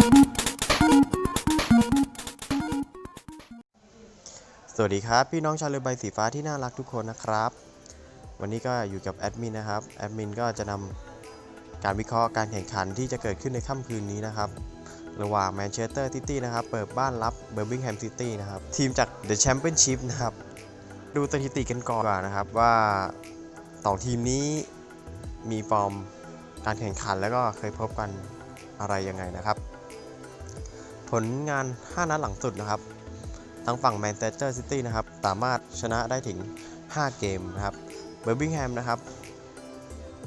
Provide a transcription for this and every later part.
สวัสดีครับ พี่น้องชาวเรือใบสีฟ้าที่น่ารักทุกคนนะครับ วันนี้ก็อยู่กับแอดมินนะครับแอดมินก็จะนำการวิเคราะห์การแข่งขันที่จะเกิดขึ้นในค่ำคืนนี้นะครับ ระหว่างแมนเชสเตอร์ซิตี้นะครับ เปิดบ้านรับเบอร์บิงแฮมซิตี้นะครับ ทีมจาก The Championship นะครับ ดูสถิติกันก่อนดีกว่านะครับว่าสองทีมนี้มีฟอร์มการแข่งขันแล้วก็เคยพบกันอะไรยังไงนะครับ ผลงาน 5 นัดหลังสุดนะครับ ทางฝั่งแมนเชสเตอร์ซิตี้นะครับ สามารถชนะได้ถึง 5 เกมนะครับเบอร์บิงแฮมนะครับ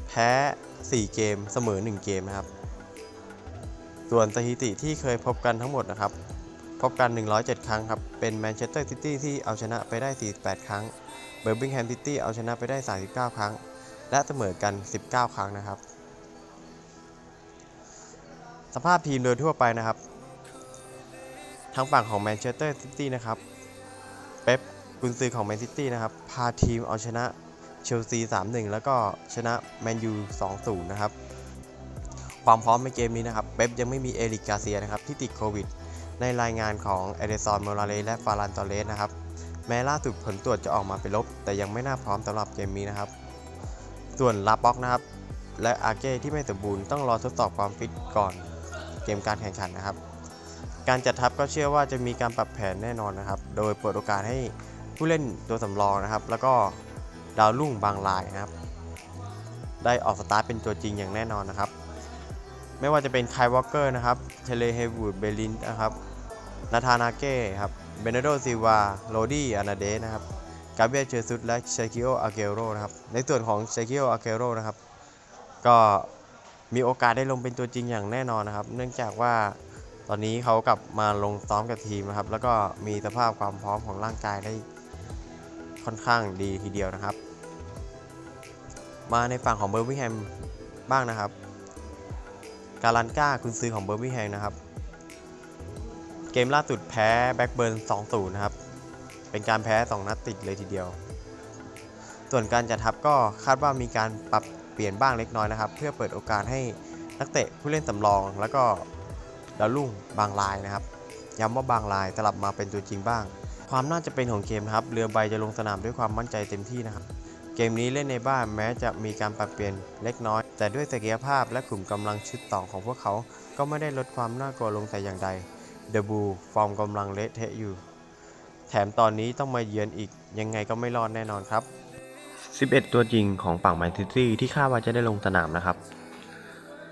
แพ้ 4 เกมเสมอ 1 เกมนะครับ ส่วนสถิติที่เคยพบกันทั้งหมดนะครับ พบกัน 107 ครั้งครับ เป็นแมนเชสเตอร์ซิตี้ที่เอาชนะไปได้ 48 ครั้ง เบอร์บิงแฮมซิตี้เอาชนะไปได้ 39 ครั้ง และเสมอกัน 19 ครั้งนะครับ สภาพทีมโดยทั่วไปนะครับ ทางฝั่งของแมนเชสเตอร์ซิตี้นะครับ เป๊ปกุนซือของแมนซิตี้นะครับ พาทีมเอาชนะเชลซี 3-1 แล้วก็ชนะแมนยู 2-0 นะครับ ความพร้อมในเกมนี้นะครับ เป๊ปยังไม่มีเอริกกาเซียนะครับ ที่ติดโควิด ในรายงานของเอเดซอนโมราเลและฟารันตอเลสนะครับ แม้ล่าสุดผลตรวจจะออกมาเป็นลบ แต่ยังไม่น่าพร้อมสำหรับเกมนี้นะครับ ส่วนลาป็อกนะครับ และอาเก้ที่ไม่สมบูรณ์ต้องรอทดสอบความฟิตก่อนเกมการแข่งขันนะครับ การจัดทัพก็เชื่อว่าจะมีการปรับแผนแน่นอนนะครับ โดยเปิดโอกาสให้ผู้เล่นตัวสำรองนะครับ แล้วก็ดาวรุ่งบางรายนะครับ ได้ออกสตาร์ทเป็นตัวจริงอย่างแน่นอนนะครับ ไม่ว่าจะเป็นไคยวอลเกอร์นะครับ เทเลเฮวูด เบลินนะครับนาธานาเก้ครับ เบเนโดซิวา โรดี้อานาเดสนะครับ กาเบียเชซุสและเชคิโอ อาเกโรนะครับ ในส่วนของเชคิโอ อาเกโรนะครับ ก็มีโอกาสได้ลงเป็นตัวจริงอย่างแน่นอนนะครับ เนื่องจากว่า ตอนนี้เขากลับมาลงซ้อมกับทีมนะครับ แล้วก็มีสภาพความพร้อมของร่างกายได้ค่อนข้างดีทีเดียวนะครับ มาในฝั่งของเบอร์มิแฮมบ้างนะครับ การันก้าคุณซื้อของเบอร์มิแฮมนะครับ เกมล่าสุดแพ้แบ็กเบิร์น2-0นะครับ เป็นการแพ้ 2 นัดติดเลยทีเดียว ส่วนการจัดทัพก็คาดว่ามีการปรับเปลี่ยนบ้างเล็กน้อยนะครับ เพื่อเปิดโอกาสให้นักเตะผู้เล่นสำรองแล้วก็ ดาวรุ่งบางรายนะครับ ย้ำว่าบางรายสลับมาเป็นตัวจริงบ้าง ความน่าจะเป็นของเกมนะครับ เรือใบจะลงสนามด้วยความมั่นใจเต็มที่นะครับ เกมนี้เล่นในบ้านแม้จะมีการปรับเปลี่ยนเล็กน้อย แต่ด้วยศักยภาพและกลุ่มกำลังชุดต่อของพวกเขา ก็ไม่ได้ลดความน่ากลัวลงแต่อย่างใดเดอะบูฟอร์มกำลังเละเทะอยู่ แถมตอนนี้ต้องมาเยือนอีกยังไงก็ไม่รอดแน่นอนครับ 11 ตัวจริงของฝั่งแมนซิตี้ที่คาดว่าจะได้ลงสนามนะครับ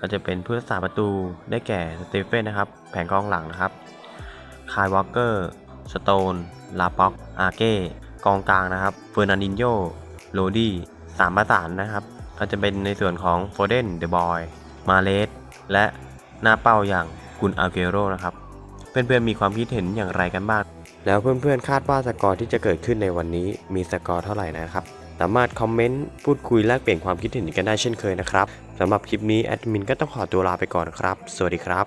ก็จะเป็นผู้รักษาประตูได้แก่สเตเฟนนะครับ แผงกองหลังนะครับ คายวอลเกอร์ สโตน ลาป็อก อาเก้ กองกลางนะครับ เฟอร์นันดินโย โรดี้สามประสานนะครับ ก็จะเป็นในส่วนของโฟเดน เดอะบอย มาเลส และหน้าเป้าอย่างกุนอาเกโรนะครับ เพื่อนๆมีความคิดเห็นอย่างไรกันบ้าง แล้วเพื่อนๆคาดว่าสกอร์ที่จะเกิดขึ้นในวันนี้มีสกอร์เท่าไหร่นะครับ สามารถคอมเมนต์พูดคุยแลกเปลี่ยนความคิดเห็นกันได้เช่นเคยนะครับ สำหรับคลิปนี้แอดมินก็ต้องขอตัวลาไปก่อนครับ สวัสดีครับ